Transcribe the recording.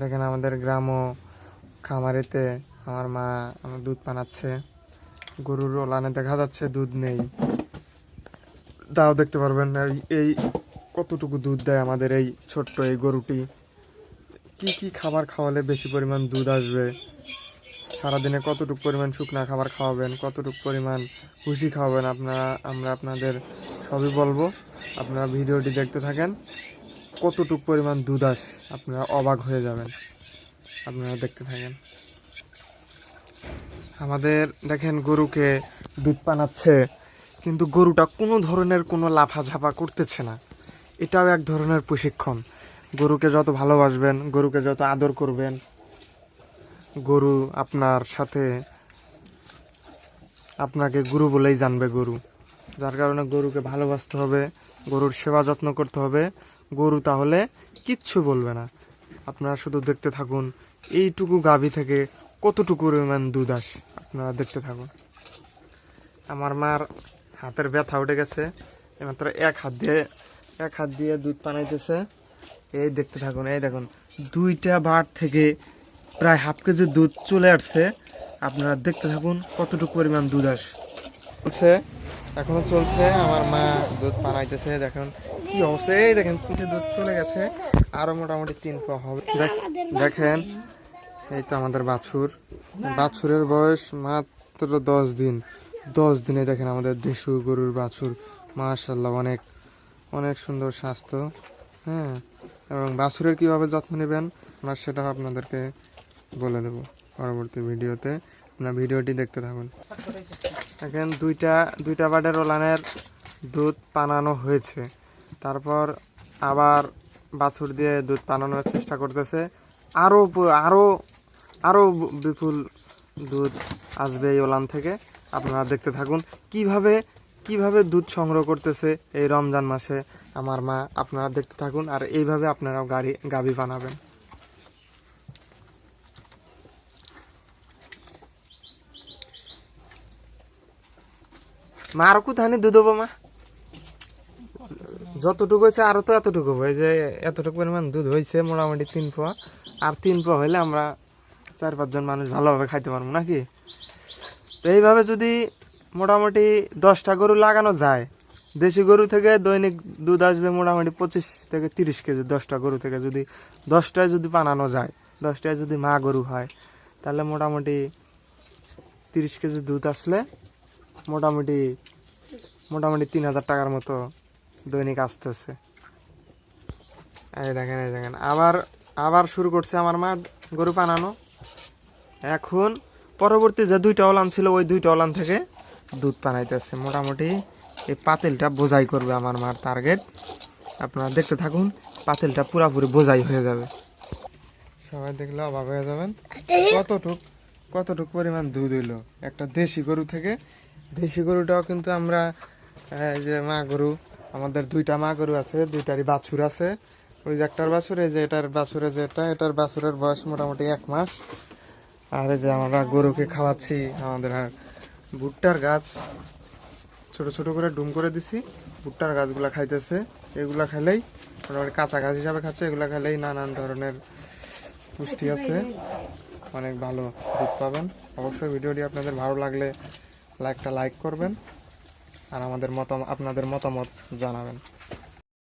দেখেন আমাদের গ্রাম ও খামারিতে আমার মা আমার দুধ পানাচ্ছে গরুর ওলানে দেখা যাচ্ছে দুধ নেই। তাও দেখতে পারবেন এই কতটুকু দুধ দেয় আমাদের এই ছোট্ট এই গরুটি। কি কি খাবার খাওয়ালে বেশি পরিমাণ দুধ আসবে? সারাদিনে কতটুকু পরিমাণ শুকনা খাবার খাওয়াবেন? কতটুকু পরিমাণ খুশি খাওয়াবেন? আপনারা আমরা আপনাদের সবই বলব। আপনারা ভিডিওটি দেখতে থাকেন। কতটুকু পরিমাণ দুধ আসে আপনারা অবাক হয়ে যাবেন। আপনারা দেখতে থাকেন। আমাদের দেখেন গরুকে দুধ পানাচ্ছে, কিন্তু গরুটা কোনো ধরনের কোনো লাফাঝাপা করতেছে না। এটাও এক ধরনের প্রশিক্ষণ। গরুকে যত ভালোবাসবেন, গরুকে যত আদর করবেন, গরু আপনার সাথে আপনাকে গুরু বলেই জানবে গরু। যার কারণে গরুকে ভালোবাসতে হবে, গরুর সেবা যত্ন করতে হবে। গরু তাহলে কিচ্ছু বলবে না। আপনারা শুধু দেখতে থাকুন, এইটুকু গাভী থেকে কতটুকু পরিমাণ দুধ আসে, আপনারা দেখতে থাকুন। আমার মার হাতের ব্যথা উঠে গেছে এমাত্র এক হাত দিয়ে, এক হাত দিয়ে দুধ পানাইতেছে এই দেখতে থাকুন, এই দেখুন, দুইটা বার থেকে প্রায় হাফ কেজি দুধ চলে আসছে। আপনারা দেখতে থাকুন কতটুকু পরিমাণ দুধ আসে। চলছে, এখনও চলছে, আমার মা দুধ পানাইতেছে দেখুন। কি অবস্থা? এই দেখেন, পিঠে দুধ চলে গেছে। আরও মোটামুটি তিন পা হবে। দেখ- দেখেন, এই তো আমাদের বাছুর। বাছুরের বয়স মাত্র দশ দিন। দশ দিনে দেখেন আমাদের দেশু গরুর বাছুর। মাশাল্লাহ অনেক অনেক সুন্দর স্বাস্থ্য। হ্যাঁ এবং বাছুরের কীভাবে যত্ন নেবেন, আমরা সেটা আপনাদেরকে বলে দেবো পরবর্তী ভিডিওতে। আপনার ভিডিওটি দেখতে থাকুন। এখন দুইটা দুইটা বাটের ওলানের দুধ পানানো হয়েছে। তারপর আবার বাছুর দিয়ে দুধ পানানোর চেষ্টা করতেছে। আরও আরও আরও বিপুল দুধ আসবে এই ওলান থেকে। আপনারা দেখতে থাকুন কীভাবে কীভাবে দুধ সংগ্রহ করতেছে এই রমজান মাসে আমার মা। আপনারা দেখতে থাকুন আর এইভাবে আপনারাও গাড়ি গাবি বানাবেন। মা, আর কোথায় দুধ হব মা? যতটুকু হয়েছে আরও তো এতটুকু এই যে এতটুকু পরিমাণ দুধ হয়েছে মোটামুটি তিন পোয়া। আর তিন পোয়া হলে আমরা চার পাঁচজন মানুষ ভালোভাবে খাইতে পারব, নাকি? তো এইভাবে যদি মোটামুটি দশটা গরু লাগানো যায়, দেশি গরু থেকে দৈনিক দুধ আসবে মোটামুটি পঁচিশ থেকে তিরিশ কেজি, দশটা গরু থেকে যদি দশটায় যদি বানানো যায়, দশটায় যদি মা গরু হয়, তাহলে মোটামুটি তিরিশ কেজি দুধ আসলে মোটামুটি মোটামুটি তিন হাজার টাকার মতো দৈনিক আসতেছে। এই দেখেন এই দেখেন। আবার আবার শুরু করছে আমার মা গরু পানানো এখন পরবর্তী যে দুইটা ওলান ছিল, ওই দুইটা ওলান থেকে দুধ পানাইতেছে মোটামুটি এই পাতিলটা বোঝাই করবে আমার মার টার্গেট আপনারা দেখতে থাকুন, পাতিলটা পুরাপুরি বোঝাই হয়ে যাবে। সবাই দেখলে অবাক হয়ে যাবেন। কতটুক কতটুক পরিমাণ দুধ হইল? একটা দেশি গরু থেকে, দেশি গরুটাও কিন্তু আমরা যে মা গরু আমাদের দুইটা মা গরু আছে, দুইটারই বাছুর আছে। ওই যে একটার বাছুর, এই যে এটার বাছুরে যেটা এটার বাছুরের বয়স মোটামুটি এক মাস। আর এই যে আমরা গরুকে খাওয়াচ্ছি, আমাদের আর ভুট্টার গাছ। ছোট ছোট করে ডুম করে দিছি, ভুট্টার গাছগুলা খাইতেছে। এগুলা খেলেই, মোটামুটি কাঁচা গাছ হিসাবে খাচ্ছে, এগুলা খেলেই নানান ধরনের পুষ্টি আছে। অনেক ভালো দুধ পাবেন। অবশ্যই ভিডিওটি আপনাদের ভালো লাগলে লাইকটা লাইক করবেন। আর আমাদের মতামত আপনাদের মতামত জানাবেন।